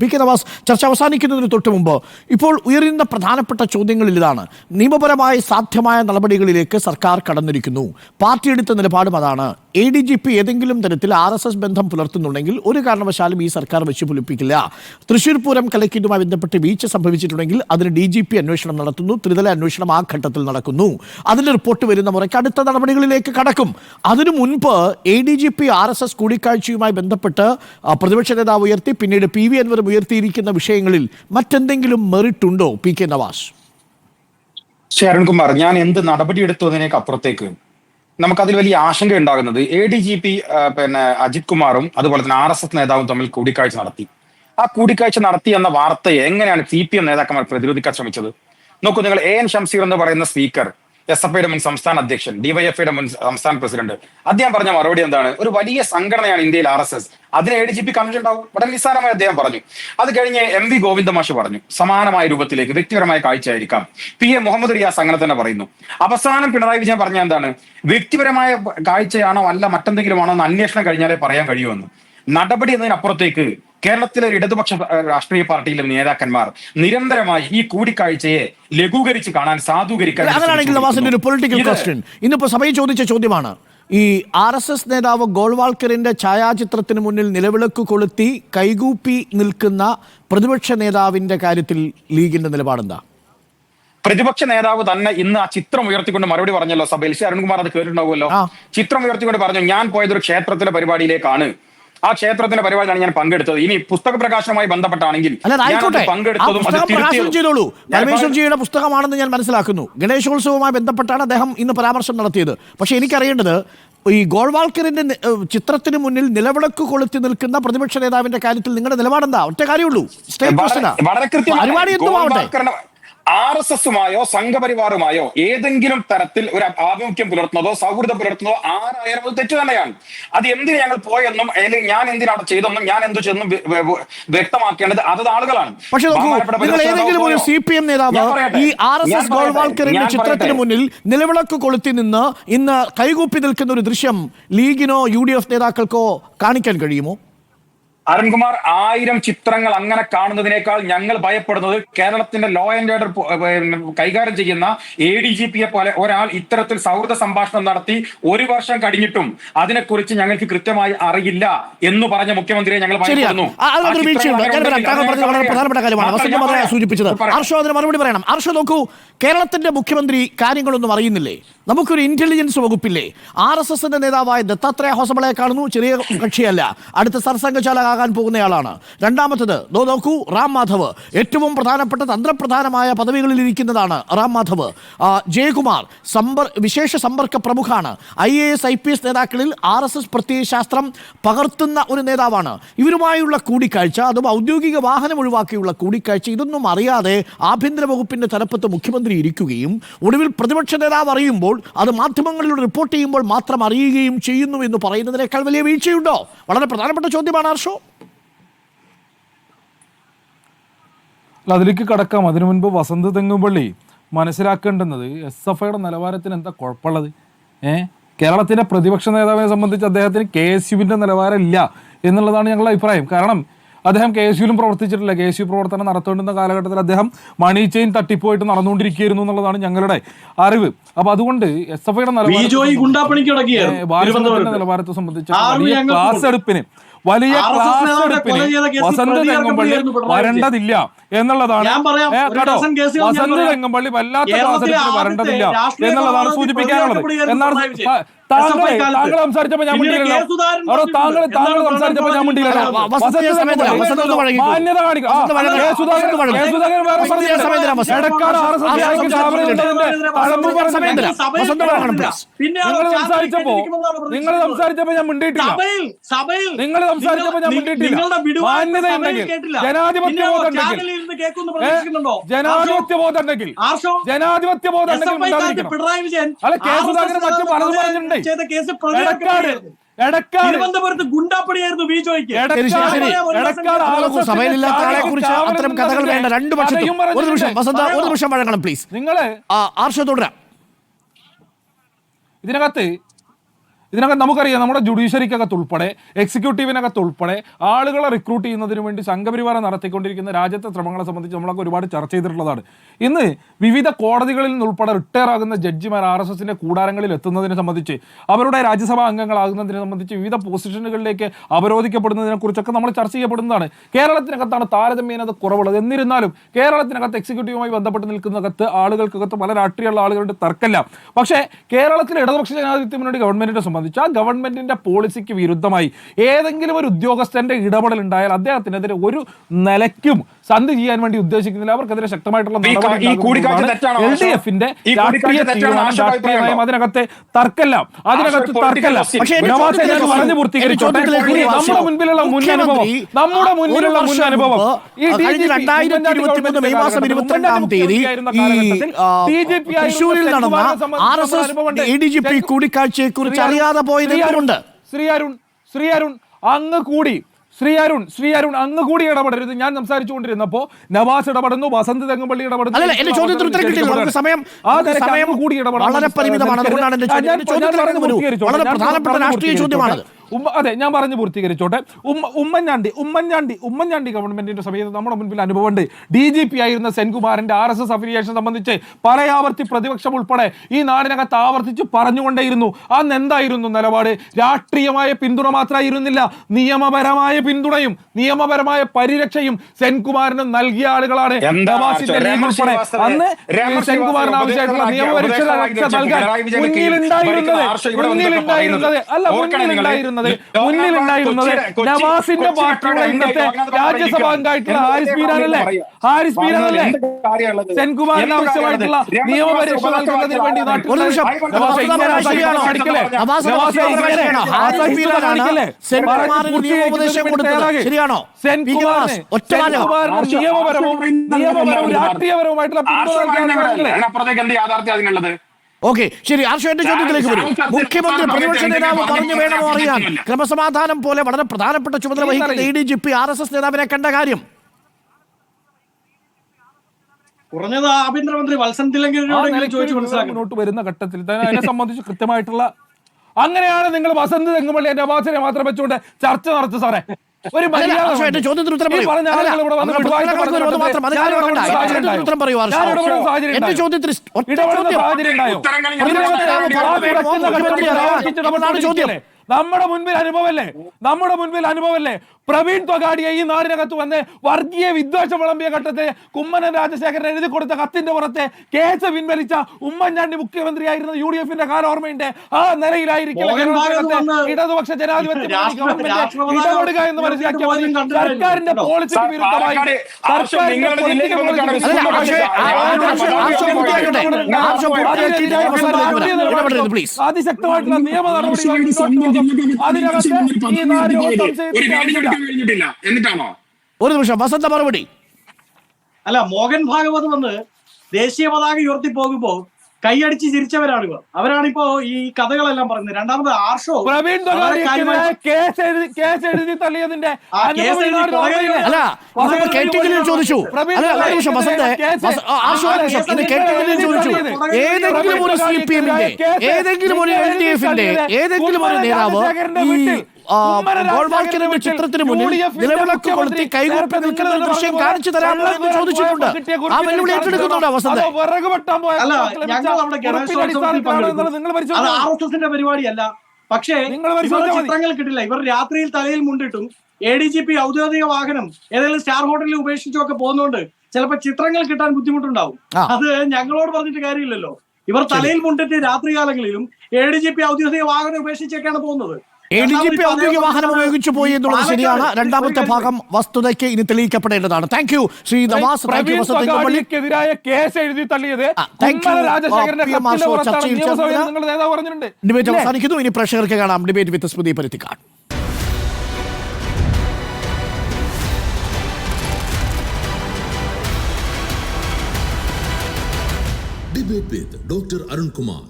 P K Nawaz ചർച്ച അവസാനിക്കുന്നതിന് തൊട്ട് മുമ്പ് ഇപ്പോൾ ഉയരുന്ന പ്രധാനപ്പെട്ട ചോദ്യങ്ങളിൽ ഇതാണ്. നിയമപരമായി സാധ്യമായ നടപടികളിലേക്ക് സർക്കാർ കടന്നിരിക്കുന്നു. പാർട്ടി എടുത്ത നിലപാടും അതാണ്. എ ഡി ജി പി ഏതെങ്കിലും തരത്തിൽ ആർ എസ് എസ് ബന്ധം പുലർത്തുന്നുണ്ടെങ്കിൽ ഒരു കാരണവശാലും ഈ സർക്കാർ വെച്ച് പുലിപ്പിക്കില്ല തൃശൂർ പൂരം കലക്കിയതുമായി ബന്ധപ്പെട്ട് വീഴ്ച സംഭവിച്ചിട്ടുണ്ടെങ്കിൽ അതിന് ഡി ജി പി അന്വേഷണം നടത്തുന്നു. ത്രിതല അന്വേഷണം ആ ഘട്ടത്തിൽ നടക്കുന്നു. അതിന്റെ റിപ്പോർട്ട് വരുന്ന മുറയ്ക്ക് അടുത്ത നടപടികളിലേക്ക് കടക്കും. അതിനു മുൻപ് A D G P R S S കൂടിക്കാഴ്ചയുമായി ബന്ധപ്പെട്ട് പ്രതിപക്ഷ നേതാവ് ഉയർത്തി പിന്നീട് പി വി അൻവർ ഉയർത്തിയിരിക്കുന്ന വിഷയങ്ങളിൽ മറ്റെന്തെങ്കിലും മെറിറ്റ് ഉണ്ടോ പി കെ നവാസ്? ശരൺകുമാർ ഞാൻ എന്ത് നടപടിയെടുത്തു എന്നതിനേക്ക് അപ്പുറത്തേക്ക് നമുക്കതിൽ വലിയ ആശങ്ക ഉണ്ടാകുന്നത് എ ഡി ജി പി പിന്നെ അജിത് കുമാറും അതുപോലെ തന്നെ ആർ എസ് എസ് നേതാവും തമ്മിൽ കൂടിക്കാഴ്ച നടത്തി. ആ കൂടിക്കാഴ്ച നടത്തി എന്ന വാർത്തയെ എങ്ങനെയാണ് സി പി എം നേതാക്കന്മാർ പ്രതിരോധിക്കാൻ ശ്രമിച്ചത്? നോക്കൂ നിങ്ങൾ എ എൻ ഷംസീർ എന്ന് പറയുന്ന സ്പീക്കർ എസ് എഫ് ഐയുടെ മുൻ സംസ്ഥാന അധ്യക്ഷൻ ഡിവൈഎഫ്ഐയുടെ മുൻ സംസ്ഥാന പ്രസിഡന്റ്. അദ്ദേഹം പറഞ്ഞ മറുപടി എന്താണ്? ഒരു വലിയ സംഘടനയാണ് ഇന്ത്യയിൽ ആർ എസ് എസ് അതിന് എ ഡി ജി പി ഉണ്ടാവും. വളരെ നിസ്സാരമായി അദ്ദേഹം പറഞ്ഞു. അത് കഴിഞ്ഞ് എം വി ഗോവിന്ദ മാഷ് പറഞ്ഞു. സമാനമായ രൂപത്തിലേക്ക് വ്യക്തിപരമായ കാഴ്ചയായിരിക്കാം. പി. എ. മുഹമ്മദ് റിയാസ് അങ്ങനെ തന്നെ പറയുന്നു. അവസാനം പിണറായി വിജയൻ പറഞ്ഞ എന്താണ്? വ്യക്തിപരമായ കാഴ്ചയാണോ അല്ല മറ്റെന്തെങ്കിലും ആണോ എന്ന് അന്വേഷണം കഴിഞ്ഞാലേ പറയാൻ കഴിയുമെന്ന്. നടപടി എന്നതിനപ്പുറത്തേക്ക് കേരളത്തിലെ ഒരു ഇടതുപക്ഷ രാഷ്ട്രീയ പാർട്ടിയിലെ നേതാക്കന്മാർ നിരന്തരമായി ഈ കൂടിക്കാഴ്ചയെ ലഘൂകരിച്ച് കാണാൻ സാധൂകരിക്കാൻ അങ്ങനെയാണെങ്കിൽ ഒരു പൊളിറ്റിക്കൽ ക്വസ്റ്റ്യൻ ഇന്നിപ്പോ സഭയിൽ ചോദിച്ച ചോദ്യമാണ് ഈ ആർ എസ് എസ് നേതാവ് ഗോൾവാൾക്കറിന്റെ ഛായാചിത്രത്തിന് മുന്നിൽ നിലവിളക്ക് കൊളുത്തി കൈകൂപ്പി നിൽക്കുന്ന പ്രതിപക്ഷ നേതാവിന്റെ കാര്യത്തിൽ ലീഗിന്റെ നിലപാടെന്താ? പ്രതിപക്ഷ നേതാവ് തന്നെ ഇന്ന് ആ ചിത്രം ഉയർത്തിക്കൊണ്ട് മറുപടി പറഞ്ഞല്ലോ സഭയിൽ. ശ്രീ അരുൺകുമാർ അത് കേട്ടിട്ടുണ്ടാവുമല്ലോ. ചിത്രം ഉയർത്തിക്കൊണ്ട് പറഞ്ഞു ഞാൻ പോയത് ഒരു ക്ഷേത്രത്തിലെ പരിപാടിയിലേക്കാണ്. ആ ക്ഷേത്രത്തിന്റെ പരിപാടിയാണ് ഞാൻ പങ്കെടുത്തത്. ഇനി പുസ്തക പ്രകാശനവുമായി ബന്ധപ്പെട്ടാണെങ്കിൽ പങ്കെടുത്തതും പുസ്തകമാണെന്ന് ഞാൻ മനസ്സിലാക്കുന്നു. ഗണേശോത്സവവുമായി ബന്ധപ്പെട്ടാണ് അദ്ദേഹം ഇന്ന് പരാമർശം നടത്തിയത്. പക്ഷെ എനിക്കറിയേണ്ടത് ഈ ഗോൾവാൾക്കറിന്റെ ചിത്രത്തിന് മുന്നിൽ നിലവിളക്ക് കൊളുത്തി നിൽക്കുന്ന പ്രതിപക്ഷ നേതാവിന്റെ കാര്യത്തിൽ നിങ്ങളുടെ നിലപാടെന്താ? ഒറ്റ കാര്യമുള്ളൂ സ്റ്റേറ്റ് പരിപാടി എന്തുമാവട്ടെ? ആർ എസ് എസുമായോ സംഘപരിവാറുമായോ ഏതെങ്കിലും തരത്തിൽ ഒരു ആഭിമുഖ്യം പുലർത്തുന്നതോ സൗഹൃദം പുലർത്തുന്നതോ ആരായാലും അത് തെറ്റ് തന്നെയാണ്. അത് എന്തിന് ഞങ്ങൾ പോയെന്നും അല്ലെങ്കിൽ ഞാൻ എന്തിനാണ് ചെയ്തെന്നും ഞാൻ എന്തു ചെയ്തെന്നും വ്യ- വ്യ- വ്യക്തമാക്കേണ്ടത് അതത് ആളുകളാണ്. പക്ഷേ നിങ്ങൾ ഏതെങ്കിലും ഒരു സി പി എം നേതാവ് ഈ ആർ എസ് എസ് ഗോൾവാൾക്കറിന്റെ ചിത്രത്തിന് മുന്നിൽ നിലവിളക്ക് കൊളുത്തി നിന്ന് ഇന്ന് കൈകൂപ്പി നിൽക്കുന്ന ഒരു ദൃശ്യം ലീഗിനോ യു ഡി എഫ് നേതാക്കൾക്കോ കാണിക്കാൻ കഴിയുമോ? അരുൺകുമാർ ആയിരം ചിത്രങ്ങൾ അങ്ങനെ കാണുന്നതിനേക്കാൾ ഞങ്ങൾ ഭയപ്പെടുന്നത് കേരളത്തിന്റെ ലോ ആൻഡ് ഓർഡർ കൈകാര്യം ചെയ്യുന്ന എ ഡി ജി പിയെ പോലെ ഒരാൾ ഇത്തരത്തിൽ സൗഹൃദ സംഭാഷണം നടത്തി ഒരു വർഷം കഴിഞ്ഞിട്ടും അതിനെക്കുറിച്ച് ഞങ്ങൾക്ക് കൃത്യമായി അറിയില്ല എന്ന് പറഞ്ഞ മുഖ്യമന്ത്രിയെ ഞങ്ങൾ. സൂചിപ്പിച്ചത്. ഹർഷോ അതിന് മറുപടി പറയണം. ഹർഷോ നോക്കൂ. കേരളത്തിന്റെ മുഖ്യമന്ത്രി കാര്യങ്ങളൊന്നും അറിയുന്നില്ലേ? നമുക്കൊരു ഇന്റലിജൻസ് വകുപ്പില്ലേ? ആർ എസ് എസിന്റെ നേതാവായ ദത്താത്രേയ ഹോസബളെ കാണുന്നു. ചെറിയ കക്ഷിയല്ല. അടുത്ത സർസംഘചാലകാകാൻ പോകുന്നയാളാണ്. രണ്ടാമത്തത് ദോ നോക്കൂ റാം മാധവ്. ഏറ്റവും പ്രധാനപ്പെട്ട തന്ത്രപ്രധാനമായ പദവികളിൽ ഇരിക്കുന്നതാണ് റാം മാധവ്. ജയകുമാർ സമ്പർ വിശേഷ സമ്പർക്ക പ്രമുഖാണ്. I A S I P S നേതാക്കളിൽ ആർ എസ് എസ് പ്രത്യയശാസ്ത്രം പകർത്തുന്ന ഒരു നേതാവാണ്. ഇവരുമായുള്ള കൂടിക്കാഴ്ച അതും ഔദ്യോഗിക വാഹനം ഒഴിവാക്കിയുള്ള കൂടിക്കാഴ്ച ഇതൊന്നും അറിയാതെ ആഭ്യന്തര വകുപ്പിന്റെ തലപ്പത്ത് മുഖ്യമന്ത്രി ഇരിക്കുകയും ഒടുവിൽ പ്രതിപക്ഷ നേതാവ് അറിയുമ്പോൾ അത് മാധ്യമങ്ങളിലൂടെ റിപ്പോർട്ട് ചെയ്യുമ്പോൾ മാത്രം അറിയുകയും ചെയ്യുന്നു എന്ന് പറയുന്നതിനേക്കാൾ വലിയ വീഴ്ചയുണ്ടോ? വളരെ പ്രധാനപ്പെട്ട ചോദ്യമാണ് ഹർഷോ അല്ല അതിലേക്ക് കടക്കാം. അതിനു മുൻപ് വസന്ത് തെങ്ങുപള്ളി മനസ്സിലാക്കേണ്ടുന്നത് എസ് എഫ് ഐയുടെ നിലവാരത്തിന് എന്താ കുഴപ്പമുള്ളത്? ഏഹ് കേരളത്തിന്റെ പ്രതിപക്ഷ നേതാവിനെ സംബന്ധിച്ച് അദ്ദേഹത്തിന് കെ എസ് യുവിന്റെ നിലവാരം ഇല്ല എന്നുള്ളതാണ് ഞങ്ങളുടെ അഭിപ്രായം. കാരണം അദ്ദേഹം കെ എസ് യുവിലും പ്രവർത്തിച്ചിട്ടില്ല. കെ എസ് യു പ്രവർത്തനം നടത്തേണ്ടുന്ന കാലഘട്ടത്തിൽ അദ്ദേഹം മണി ചെയിൻ തട്ടിപ്പോയിട്ട് നടന്നുകൊണ്ടിരിക്കുകയായിരുന്നു എന്നുള്ളതാണ് ഞങ്ങളുടെ അറിവ്. അപ്പൊ അതുകൊണ്ട് എസ് എഫ് ഐയുടെ. നിലവാരത്തെ സംബന്ധിച്ച് വലിയ ക്ലാസ് എടുപ്പിന് വലിയ ക്ലാസ് എടുപ്പിന് വസന്ത് വിജയൻ. വരേണ്ടതില്ല എന്നുള്ളതാണ് കേട്ടോ വസന്ത് പറയാം. വല്ലാത്ത ക്ലാസ് എടുപ്പിന് വരേണ്ടതില്ല എന്നുള്ളതാണ് സൂചിപ്പിക്കാനുള്ളത് എന്നാണ് താങ്കൾ സംസാരിച്ചപ്പോൾ ഞാൻ മിണ്ടിയില്ലല്ലോ അവിടെ താങ്കൾ താങ്കൾ സംസാരിച്ചപ്പോ ഞാൻ മിണ്ടിയില്ലല്ലോ. മാന്യത കാണിക്കും നിങ്ങൾ സംസാരിച്ചപ്പോ നിങ്ങൾ സംസാരിച്ചപ്പോ ഞാൻ മിണ്ടിയിട്ടില്ല നിങ്ങൾ ഞാൻ മാന്യത ഉണ്ടെങ്കിൽ, ജനാധിപത്യ ബോധം ഉണ്ടെങ്കിൽ, ജനാധിപത്യ ബോധം ഉണ്ടെങ്കിൽ. ജനാധിപത്യ ബോധം ഉണ്ടെങ്കിൽ. പിണറായി വിജയൻ അല്ല. മറ്റു പലതും കേസ് തിരുവനന്തപുരത്ത് സഭയിലില്ലാത്ത ആളെ കുറിച്ച് അത്തരം കഥകൾ വേണ്ട. രണ്ടു പക്ഷത്തും ഒരു നിമിഷം വസന്ത ഒരു നിമിഷം വഴങ്ങണം പ്ലീസ് നിങ്ങൾ ആർഷ തുടരാം. ഇതിനകത്ത് ഇതിനകത്ത് നമുക്കറിയാം നമ്മുടെ ജുഡീഷ്യറിക്കകത്ത് ഉൾപ്പെടെ എക്സിക്യൂട്ടീവിനകത്ത് ഉൾപ്പെടെ ആളുകളെ റിക്രൂട്ട് ചെയ്യുന്നതിന് വേണ്ടി സംഘപരിവാരം നടത്തിക്കൊണ്ടിരിക്കുന്ന രാജ്യത്തെ ശ്രമങ്ങളെ സംബന്ധിച്ച് നമ്മളൊക്കെ ഒരുപാട് ചർച്ച ചെയ്തിട്ടുള്ളതാണ്. ഇന്ന് വിവിധ കോടതികളിൽ നിന്നുൾപ്പെടെ റിട്ടയർ ആകുന്ന ജഡ്ജിമാർ ആർ എസ് എസിന്റെ കൂടാരങ്ങളിൽ എത്തുന്നതിനെ സംബന്ധിച്ച് അവരുടെ രാജ്യസഭാ അംഗങ്ങളാകുന്നതിനെ സംബന്ധിച്ച് വിവിധ പൊസിഷനുകളിലേക്ക് അവരോധിക്കപ്പെടുന്നതിനെ കുറിച്ചൊക്കെ നമ്മൾ ചർച്ച ചെയ്യപ്പെടുന്നതാണ്. കേരളത്തിനകത്താണ് താരതമ്യേന അത് കുറവുള്ളത്. എന്നിരുന്നാലും കേരളത്തിനകത്ത് എക്സിക്യൂട്ടീവുമായി ബന്ധപ്പെട്ട് നിൽക്കുന്നകത്ത് ആളുകൾക്കകത്ത് പല രാഷ്ട്രീയമുള്ള ആളുകളുടെ തർക്കമില്ല. പക്ഷേ കേരളത്തിലെ ഇടതുപക്ഷ ജനാധിപത്യ മുന്നണി ഗവൺമെന്റിന്റെ ആ ഗവൺമെന്റിന്റെ പോളിസിക്ക് വിരുദ്ധമായി ഏതെങ്കിലും ഒരു ഉദ്യോഗസ്ഥന്റെ ഇടപെടൽ ഉണ്ടായാൽ അദ്ദേഹത്തിനെതിരെ ഒരു നിലയ്ക്കും സന്ധി ചെയ്യാൻ വേണ്ടി ഉദ്ദേശിക്കുന്നില്ല. അവർക്കെതിരെ ശക്തമായിട്ടുള്ള എൽ ഡി എഫിന്റെ രാഷ്ട്രീയ തീരുമാനം അതിനകത്ത് തർക്കമില്ല. അതിനകത്ത് നവാസ് ഞാൻ പറഞ്ഞു പൂർത്തീകരിച്ചോട്ടെ നമ്മുടെ. മുൻപിലുള്ള മുൻ അനുഭവം നമ്മുടെ മുന്നിലുള്ള മുൻപിലുള്ള മുൻ അനുഭവം. ഈ മെയ് മാസം ഇരുപത്തിരണ്ടാം തീയതി നടന്ന R S S A D G P കൂടിക്കാഴ്ചയെ കുറിച്ച് അറിയാതെ പോയത് ശ്രീ അരുൺ, ശ്രീ അരുൺ ശ്രീ അരുൺ അങ്ങ് കൂടി ശ്രീ അരുൺ ശ്രീ അരുൺ അങ്ങ് കൂടി ഇടപെടരുത് ഞാൻ സംസാരിച്ചുകൊണ്ടിരുന്നപ്പോ നവാസ് ഇടപെടുന്നു വസന്ത് തെങ്ങുപള്ളി ഇടപെടുന്നു സമയം കൂടി വളരെ പരിമിതമാണ്. അതുകൊണ്ടാണ്. വളരെ പ്രധാനപ്പെട്ട രാഷ്ട്രീയ ചോദ്യമാണ്. ഉമ്മ അതെ ഞാൻ പറഞ്ഞ് പൂർത്തീകരിച്ചോട്ടെ. ഉമ്മ ഉമ്മൻചാണ്ടി ഉമ്മൻചാണ്ടി ഉമ്മൻചാണ്ടി ഗവൺമെന്റിന്റെ സമയത്ത് നമ്മുടെ മുൻപിൽ അനുഭവമുണ്ട്. ഡി ജി പി ആയിരുന്ന സെൻകുമാറിന്റെ ആർ എസ് എസ് അഫിലിയേഷൻ സംബന്ധിച്ച് പലയാവർത്തി പ്രതിപക്ഷം ഉൾപ്പെടെ ഈ നാടിനകത്ത് ആവർത്തിച്ച് പറഞ്ഞുകൊണ്ടേയിരുന്നു. അന്ന് എന്തായിരുന്നു നിലപാട്? രാഷ്ട്രീയമായ പിന്തുണ മാത്രമായിരുന്നില്ല. നിയമപരമായ പിന്തുണയും നിയമപരമായ പരിരക്ഷയും സെൻകുമാറിന് നൽകിയ ആളുകളാണ്. അന്ന് സെൻകുമാറിന് ആവശ്യമായിട്ടുള്ള നിയമപരിരക്ഷ നൽകാൻ മുന്നിലുണ്ടായിരുന്നത് മുന്നിലുണ്ടായിരുന്നത് അല്ല മുന്നിൽ ഉണ്ടായിരുന്നത് മുന്നിലുണ്ടായിരുന്നത് മുന്നിലുണ്ടായിരുന്നത് കൊച്ചി- കൊച്ചി- നവാസിന്റെ പാർട്ടിയുടെ ഇന്നത്തെ രാജ്യസഭാംഗമായിട്ടുള്ള ഹാരിസ് കാര്യമാണ് പീരാനല്ലേ ഹാരിസ് പീരാനല്ലേ അല്ലേ? സെൻകുമാറിന് ആവശ്യമായിട്ടുള്ള നൽകുന്നതിന് വേണ്ടി ശരിയാണോ? നിയമപരവും നിയമപരവും? രാഷ്ട്രീയപരവുമായിട്ടുള്ള അതിനുള്ളത് ഓക്കെ ശരി ആർഷോ എന്റെ ചോദ്യത്തിലേക്ക് വരും. മുഖ്യമന്ത്രി പ്രതിപക്ഷ നേതാവ് പറഞ്ഞു വേണമോ അറിയാൻ. ക്രമസമാധാനം പോലെ വളരെ പ്രധാനപ്പെട്ട ചുമതല വഹിക്കുന്ന A D G P R S S നേതാവിനെ കണ്ട കാര്യം. കുറഞ്ഞത് ആഭ്യന്തരമന്ത്രി വത്സൻ മുന്നോട്ട് വരുന്ന ഘട്ടത്തിൽ തന്നെ അതിനെ സംബന്ധിച്ച് കൃത്യമായിട്ടുള്ള അങ്ങനെയാണ് നിങ്ങൾ വസന്ത് തെങ്ങുപള്ളി എന്റെ അബാസിനെ മാത്രം വെച്ചുകൊണ്ട് ചർച്ച നടത്തു സാറേ. ഉത്തരം പറയൂ. എന്റെ ഉണ്ടായോ? ചോദ്യത്തിന് ചോദ്യം. നമ്മുടെ മുൻപിൽ അനുഭവമല്ലേ? നമ്മുടെ മുൻപിൽ അനുഭവമല്ലേ? പ്രവീൺ തൊഗാഡിയെ ഈ നാടിനകത്ത് വന്ന് വർഗീയ വിദ്വേഷം വിളമ്പിയ ഘട്ടത്തെ കുമ്മനം രാജശേഖരൻ എഴുതി കൊടുത്ത കത്തിന്റെ പുറത്തെ കേസ് പിൻവലിച്ച ഉമ്മൻചാണ്ടി മുഖ്യമന്ത്രിയായിരുന്ന യു ഡി എഫിന്റെ കാല ഓർമ്മയുണ്ട് ആ നിലയിലായിരിക്കും ഇടതുപക്ഷ ജനാധിപത്യ ഇടപെടുക എന്ന് മനസ്സിലാക്കിയാൽ മതി. സർക്കാരിന്റെ പോളിസിക്ക് വിരുദ്ധമായിട്ട് വിരുദ്ധമായി സർക്കാരിന്റെ അതിശക്തമായിട്ടുള്ള നിയമ നടപടികൾ എന്നിട്ടാണോ? ഒരു നിമിഷം വസന്ത മറുപടി. അല്ല മോഹൻ ഭാഗവത് വന്ന് ദേശീയ പതാക ഉയർത്തി പോകുമ്പോ കൈയടിച്ച് ചിരിച്ചവരാണ് ഇവർ അവരാണിപ്പോ ഈ കഥകളെല്ലാം പറയുന്നത്. രണ്ടാമത് ആർഷോ പ്രവീൺ കേസ് എഴുതി കേസ് എഴുതി തള്ളിയതിന്റെ അല്ല ചോദിച്ചു. ചോദിച്ചു. ഏതെങ്കിലും ഒരു സി പി എമ്മിന്റെ ഏതെങ്കിലും ഒരു എൽ ഡി എഫിന്റെ ഏതെങ്കിലും ഒരു നേതാവ് ഗോൾവാൾക്കറിന്റെ ചിത്രത്തിന് മുന്നിൽ നിലവിളക്ക് കൊളുത്തി കൈകൂപ്പി നിൽക്കുന്ന ഒരു ദൃശ്യം കാണിച്ചു തരാനുള്ള ചോദിച്ചിട്ടുണ്ട് ആ വെല്ലുവിളി ഏറ്റെടുക്കുന്നുണ്ട് വസന്ത്? പരിപാടിയല്ല. പക്ഷേ. ചിത്രങ്ങൾ കിട്ടില്ല. ഇവർ രാത്രിയിൽ തലയിൽ മുണ്ടിട്ടും എ ഡി ജി പി ഔദ്യോഗിക വാഹനം ഏതെങ്കിലും സ്റ്റാർ ഹോട്ടലിൽ ഉപേക്ഷിച്ചും ഒക്കെ പോകുന്നതുകൊണ്ട് ചിലപ്പോൾ ചിത്രങ്ങൾ കിട്ടാൻ ബുദ്ധിമുട്ടുണ്ടാവും. അത് ഞങ്ങളോട് പറഞ്ഞിട്ട് കാര്യമില്ലല്ലോ. ഇവർ തലയിൽ മുണ്ടിട്ട് രാത്രി കാലങ്ങളിലും എ ഡി ജി പി ഔദ്യോഗിക വാഹനം ഉപേക്ഷിച്ചൊക്കെയാണ് പോകുന്നത്. എ ഡി ജി പി ഔദ്യോഗിക വാഹനം ഉപയോഗിച്ചു പോയി എന്നുള്ളത് ശരിയാണ്. രണ്ടാമത്തെ ഭാഗം വസ്തുതയ്ക്ക് ഇനി തെളിയിക്കപ്പെടേണ്ടതാണ്. Thank you Shri Navas thank you Praveen Vasanth case എഴുതി തള്ളിയത് ഡിബേറ്റ്? അവസാനിക്കുന്നു. ഇനി പ്രേക്ഷകർക്ക് കാണാം. Debate with Smruthy Paruthikad Dr. Arun Kumar.